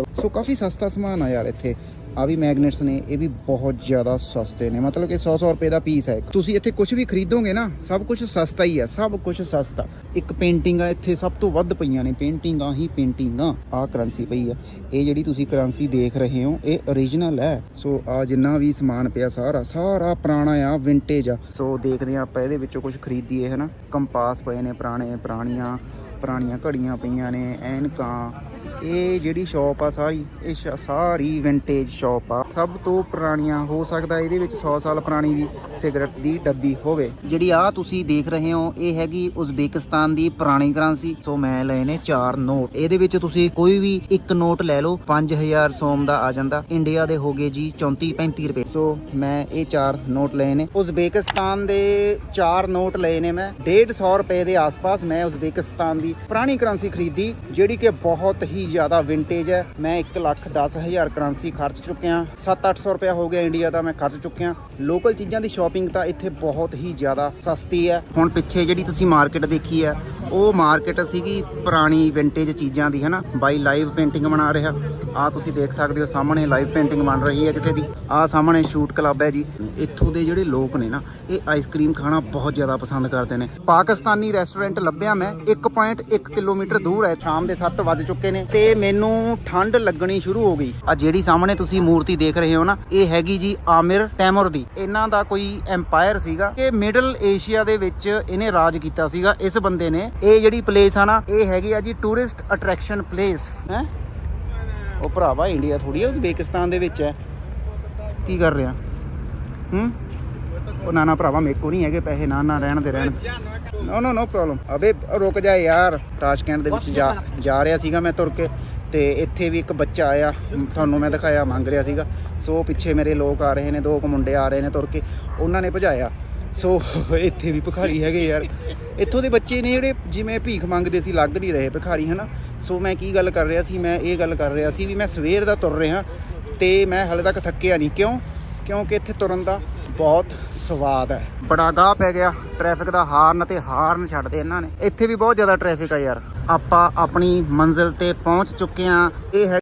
ਸੋ ਕਾਫੀ ਸਸਤਾ ਸਮਾਨ ਆ ਯਾਰ ਇੱਥੇ। ਆ ਵੀ ਮੈਗਨੇਟਸ ਨੇ, ਇਹ ਵੀ ਬਹੁਤ ਜ਼ਿਆਦਾ ਸਸਤੇ ਨੇ। ਮਤਲਬ ਕਿ 100 100 ਰੁਪਏ ਦਾ ਪੀਸ ਹੈ ਤੁਸੀਂ ਇੱਥੇ ਕੁਝ ਵੀ ਖਰੀਦੋਗੇ ਨਾ, ਸਭ ਕੁਝ ਸਸਤਾ ਹੀ ਹੈ ਸਭ ਕੁਝ ਸਸਤਾ। ਇੱਕ ਪੇਂਟਿੰਗ ਆ, ਇੱਥੇ ਸਭ ਤੋਂ ਵੱਧ ਪਈਆਂ ਨੇ ਪੇਂਟਿੰਗਾਂ ਹੀ ਪੇਂਟਿੰਗਾਂ ਆ। ਕਰੰਸੀ ਪਈ ਆ। ਇਹ ਜਿਹੜੀ ਤੁਸੀਂ ਕਰੰਸੀ ਦੇਖ ਰਹੇ ਹੋ, ਇਹ origignal ਹੈ ਸੋ ਆ ਜਿੰਨਾ ਵੀ ਸਮਾਨ ਪਿਆ ਸਾਰਾ ਸਾਰਾ ਪੁਰਾਣਾ ਆ ਵਿੰਟੇਜ ਆ। ਸੋ ਦੇਖਦੇ ਆ ਆਪਾਂ ਇਹਦੇ ਵਿੱਚੋਂ ਕੁਝ ਖਰੀਦੀਏ, ਹਨਾ। ਕੰਪਾਸ ਪਏ ਨੇ ਪੁਰਾਣੇ, ਪੁਰਾਣੀਆਂ ਪੁਰਾਣੀਆਂ ਘੜੀਆਂ ਪਈਆਂ ਨੇ, ਐਨਕਾਂ ਇਹ ਜਿਹੜੀ ਸ਼ਾਪ ਆ ਸਾਰੀ, ਇਹ ਸਾਰੀ ਵਿੰਟੇਜ ਸ਼ਾਪ ਆ। ਸਭ ਤੋਂ ਪੁਰਾਣੀਆਂ, ਹੋ ਸਕਦਾ ਇਹਦੇ ਵਿੱਚ 100 ਸਾਲ ਪੁਰਾਣੀ ਵੀ ਸਿਗਰਟ ਦੀ ਡੱਬੀ ਹੋਵੇ। ਜਿਹੜੀ ਆ ਤੁਸੀਂ ਦੇਖ ਰਹੇ ਹੋ, ਇਹ ਹੈਗੀ ਉਜ਼ਬੇਕਿਸਤਾਨ ਦੀ ਪੁਰਾਣੀ ਕਰੰਸੀ। ਸੋ ਮੈਂ ਲਏ ਨੇ ਚਾਰ ਨੋਟ ਇਹਦੇ ਵਿੱਚ ਤੁਸੀਂ ਕੋਈ ਵੀ ਇੱਕ ਨੋਟ ਲੈ ਲਓ 5000 ਸੋਮ ਦਾ ਆ ਜਾਂਦਾ। ਇੰਡੀਆ ਦੇ ਹੋਗੇ ਜੀ 34 35 ਰੁਪਏ। ਸੋ ਮੈਂ ਇਹ ਚਾਰ ਨੋਟ ਲਏ ਨੇ। ਉਜ਼ਬੇਕਿਸਤਾਨ ਦੇ ਚਾਰ ਨੋਟ ਲਏ ਨੇ ਮੈਂ। 150 ਰੁਪਏ ਦੇ ਆਸ-ਪਾਸ ਮੈਂ ਉਜ਼ਬੇਕਿਸਤਾਨ ਦੀ ਪੁਰਾਣੀ ਕਰੰਸੀ ਖਰੀਦੀ, ਜਿਹੜੀ ਕਿ ਬਹੁਤ ਹੀ ਜ਼ਿਆਦਾ ਵਿੰਟੇਜ ਹੈ। ਮੈਂ 1 ਲੱਖ 10 ਹਜ਼ਾਰ ਕਰੰਸੀ ਖਰਚ ਚੁੱਕਿਆ। 7-800 ਰੁਪਏ ਹੋ ਗਿਆ ਇੰਡੀਆ ਦਾ ਮੈਂ ਖਰਚ ਚੁੱਕਿਆ। ਲੋਕਲ ਚੀਜ਼ਾਂ ਦੀ ਸ਼ਾਪਿੰਗ ਤਾਂ ਇੱਥੇ ਬਹੁਤ ਹੀ ਜ਼ਿਆਦਾ ਸਸਤੀ ਹੈ। ਹੁਣ ਪਿੱਛੇ ਜਿਹੜੀ ਤੁਸੀਂ ਮਾਰਕੀਟ ਦੇਖੀ ਹੈ, ਉਹ ਮਾਰਕੀਟ ਸੀਗੀ ਪੁਰਾਣੀ ਵਿੰਟੇਜ ਚੀਜ਼ਾਂ ਦੀ ਹਨਾ ਬਾਈ ਲਾਈਵ ਪੇਂਟਿੰਗ ਬਣਾ ਰਿਹਾ। ਆ ਤੁਸੀਂ ਦੇਖ ਸਕਦੇ ਹੋ, ਸਾਹਮਣੇ ਲਾਈਵ ਪੇਂਟਿੰਗ ਬਣ ਰਹੀ ਹੈ ਕਿਸੇ ਦੀ। ਆ ਸਾਹਮਣੇ ਸ਼ੂਟ ਕਲੱਬ ਹੈ ਜੀ। ਇੱਥੋਂ ਦੇ ਜਿਹੜੇ ਲੋਕ ਨੇ ਨਾ, ਇਹ ਆਈਸਕ੍ਰੀਮ ਖਾਣਾ ਬਹੁਤ ਜ਼ਿਆਦਾ ਪਸੰਦ ਕਰਦੇ ਨੇ। ਪਾਕਿਸਤਾਨੀ ਰੈਸਟੋਰੈਂਟ ਲੱਭਿਆ ਮੈਂ 1.1 ਕਿਲੋਮੀਟਰ ਦੂਰ ਹੈ, ਸ਼ਾਮ ਦੇ 7 ਵੱਜ ਚੁੱਕੇ ਨੇ ਤੇ ਮੈਨੂੰ ਠੰਡ ਲੱਗਣੀ ਸ਼ੁਰੂ ਹੋ ਗਈ। ਆ ਜਿਹੜੀ ਸਾਹਮਣੇ ਤੁਸੀਂ ਮੂਰਤੀ ਦੇਖ ਰਹੇ ਹੋ ਨਾ, ਇਹ ਹੈਗੀ ਜੀ ਆਮਿਰ ਤੈਮੁਰ ਦੀ। ਇਹਨਾਂ ਦਾ ਕੋਈ ਐਮਪਾਇਰ ਸੀਗਾ ਕਿ ਮਿਡਲ ਏਸ਼ੀਆ ਦੇ ਵਿੱਚ ਇਹਨੇ ਰਾਜ ਕੀਤਾ ਸੀਗਾ, ਇਸ ਬੰਦੇ ਨੇ। ਇਹ ਜਿਹੜੀ ਪਲੇਸ ਆ ਨਾ, ਇਹ ਹੈਗੀ ਆ ਜੀ ਟੂਰਿਸਟ ਅਟਰੈਕਸ਼ਨ ਪਲੇਸ ਹੈ? ਉਹ ਭਰਾਵਾ ਇੰਡੀਆ ਥੋੜੀ ਹੈ ਉਜ਼ਬੇਕਿਸਤਾਨ ਦੇ ਵਿੱਚ ਹੈ। ਕੀ ਕਰ ਰਿਹਾ? ਹੂੰ? ਉਹ ਨਾ ਨਾ ਭਰਾਵਾ, ਮੇਰੇ ਕੋ ਨਹੀਂ ਹੈਗੇ ਪੈਸੇ, ਨਾ ਨਾ ਰਹਿਣ ਦੇ, ਰਹਿਣ ਨੋ ਨੋ ਨੋ ਪ੍ਰੋਬਲਮ ਅਬੇ, ਰੁਕ ਜਾ ਯਾਰ। ਤਾਸ਼ਕੈਂਟ ਦੇ ਵਿੱਚ ਜਾ ਜਾ ਰਿਹਾ ਸੀਗਾ ਮੈਂ ਤੁਰ ਕੇ ਤੇ ਇੱਥੇ ਵੀ ਇੱਕ ਬੱਚਾ ਆਇਆ। ਤੁਹਾਨੂੰ ਮੈਂ ਦਿਖਾਇਆ, ਮੰਗ ਰਿਹਾ ਸੀਗਾ। ਸੋ ਪਿੱਛੇ ਮੇਰੇ ਲੋਕ ਆ ਰਹੇ ਨੇ, ਦੋ ਕੁ ਮੁੰਡੇ ਆ ਰਹੇ ਨੇ ਤੁਰ ਕੇ। ਉਹਨਾਂ ਨੇ ਭਜਾਇਆ। ਸੋ ਇੱਥੇ ਵੀ ਭਿਖਾਰੀ ਹੈਗੇ ਯਾਰ। ਇੱਥੋਂ ਦੇ ਬੱਚੇ ਨੇ ਜਿਹੜੇ ਜਿਵੇਂ ਭੀਖ ਮੰਗਦੇ ਸੀ, ਲੱਗ ਨਹੀਂ ਰਹੇ ਭਿਖਾਰੀ, ਹਨਾ? ਸੋ ਮੈਂ ਕੀ ਗੱਲ ਕਰ ਰਿਹਾ ਸੀ, ਮੈਂ ਇਹ ਗੱਲ ਕਰ ਰਿਹਾ ਸੀ ਵੀ ਮੈਂ ਸਵੇਰ ਦਾ ਤੁਰ ਰਿਹਾ ਤੇ ਮੈਂ ਹਲੇ ਤੱਕ ਥੱਕਿਆ ਨਹੀਂ। ਕਿਉਂ? ਕਿਉਂਕਿ ਇੱਥੇ ਤੁਰਨ ਦਾ ਬਹੁਤ ਸਵਾਦ ਹੈ। ਬੜਾ ਗਾਹ ਪੈ ਗਿਆ। ਟ੍ਰੈਫਿਕ ਦਾ ਹਾਰਨ ਤੇ ਹਾਰਨ ਛੱਡਦੇ ਇਹਨਾਂ ਨੇ। ਇੱਥੇ ਵੀ ਬਹੁਤ ਜ਼ਿਆਦਾ ਟ੍ਰੈਫਿਕ ਆ ਯਾਰ। ਆਪਾਂ ਆਪਣੀ ਮੰਜ਼ਿਲ ਤੇ ਪਹੁੰਚ ਚੁੱਕੇ ਆ ਇਹ ਹੈ